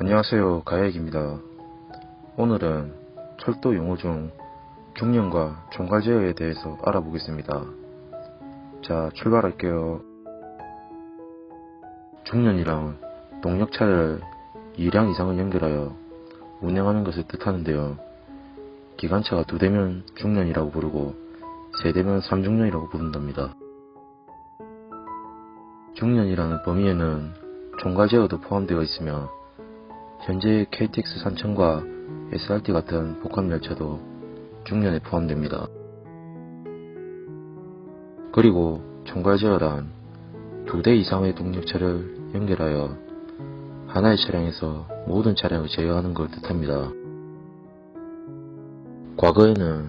안녕하세요 가야익입니다. 오늘은 철도 용어 중 중년과 종갈 제어에 대해서 알아보겠습니다. 자 출발할게요. 중년이란 동력차를 2량 이상을 연결하여 운행하는 것을 뜻하는데요. 기관차가 2대면 중년이라고 부르고 3대면 3중년이라고 부른답니다. 중년이라는 범위에는 종갈 제어도 포함되어 있으며 현재 KTX 산천과 SRT 같은 복합 열차도 중년에 포함됩니다. 그리고 총괄제어란 두 대 이상의 동력차를 연결하여 하나의 차량에서 모든 차량을 제어하는 걸 뜻합니다. 과거에는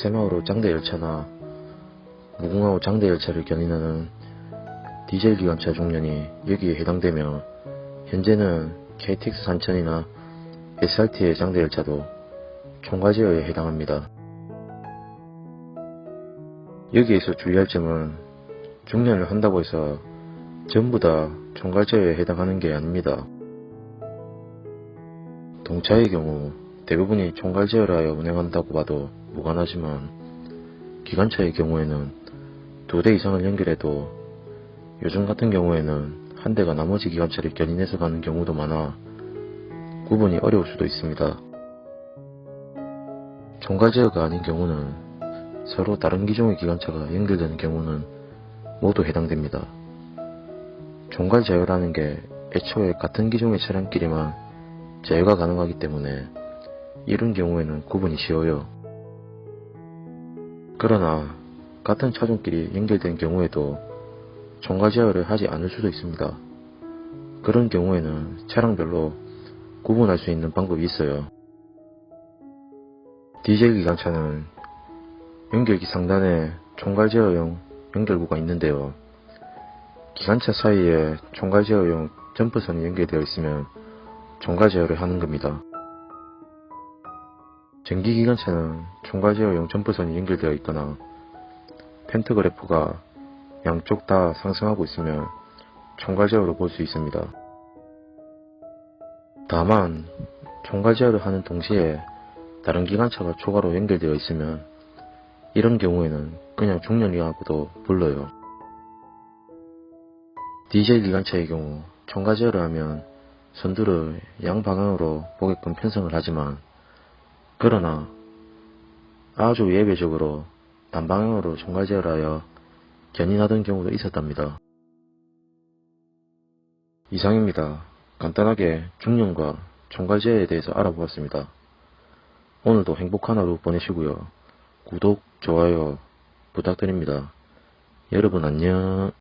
새마을호 장대 열차나 무궁화호 장대 열차를 견인하는 디젤 기관차 중년이 여기에 해당되며 현재는 KTX 산천이나 SRT의 장대 열차도 총괄제어에 해당합니다. 여기에서 주의할 점은 중년을 한다고 해서 전부 다 총괄제어에 해당하는 게 아닙니다. 동차의 경우 대부분이 총괄제어를 하여 운행한다고 봐도 무관하지만 기관차의 경우에는 두 대 이상을 연결해도 요즘 같은 경우에는 한 대가 나머지 기관차를 견인해서 가는 경우도 많아 구분이 어려울 수도 있습니다. 총괄제어가 아닌 경우는 서로 다른 기종의 기관차가 연결되는 경우는 모두 해당됩니다. 총괄제어라는 게 애초에 같은 기종의 차량끼리만 제어가 가능하기 때문에 이런 경우에는 구분이 쉬워요. 그러나 같은 차종끼리 연결된 경우에도 총괄 제어를 하지 않을 수도 있습니다. 그런 경우에는 차량별로 구분할 수 있는 방법이 있어요. 디젤 기관차는 연결기 상단에 총괄 제어용 연결부가 있는데요. 기관차 사이에 총괄 제어용 점퍼선이 연결되어 있으면 총괄 제어를 하는 겁니다. 전기 기관차는 총괄 제어용 점퍼선이 연결되어 있거나 펜트그래프가 양쪽 다 상승하고 있으면 총괄제어로 볼 수 있습니다. 다만 총괄제어를 하는 동시에 다른 기관차가 초과로 연결되어 있으면 이런 경우에는 그냥 중년이라고도 불러요. 디젤 기관차의 경우 총괄제어를 하면 선두를 양방향으로 보게끔 편성을 하지만 그러나 아주 예외적으로 단방향으로 총괄제어를 하여 견인하던 경우도 있었답니다. 이상입니다. 간단하게 중년과 총괄제에 대해서 알아보았습니다. 오늘도 행복한 하루 보내시고요. 구독, 좋아요 부탁드립니다. 여러분 안녕.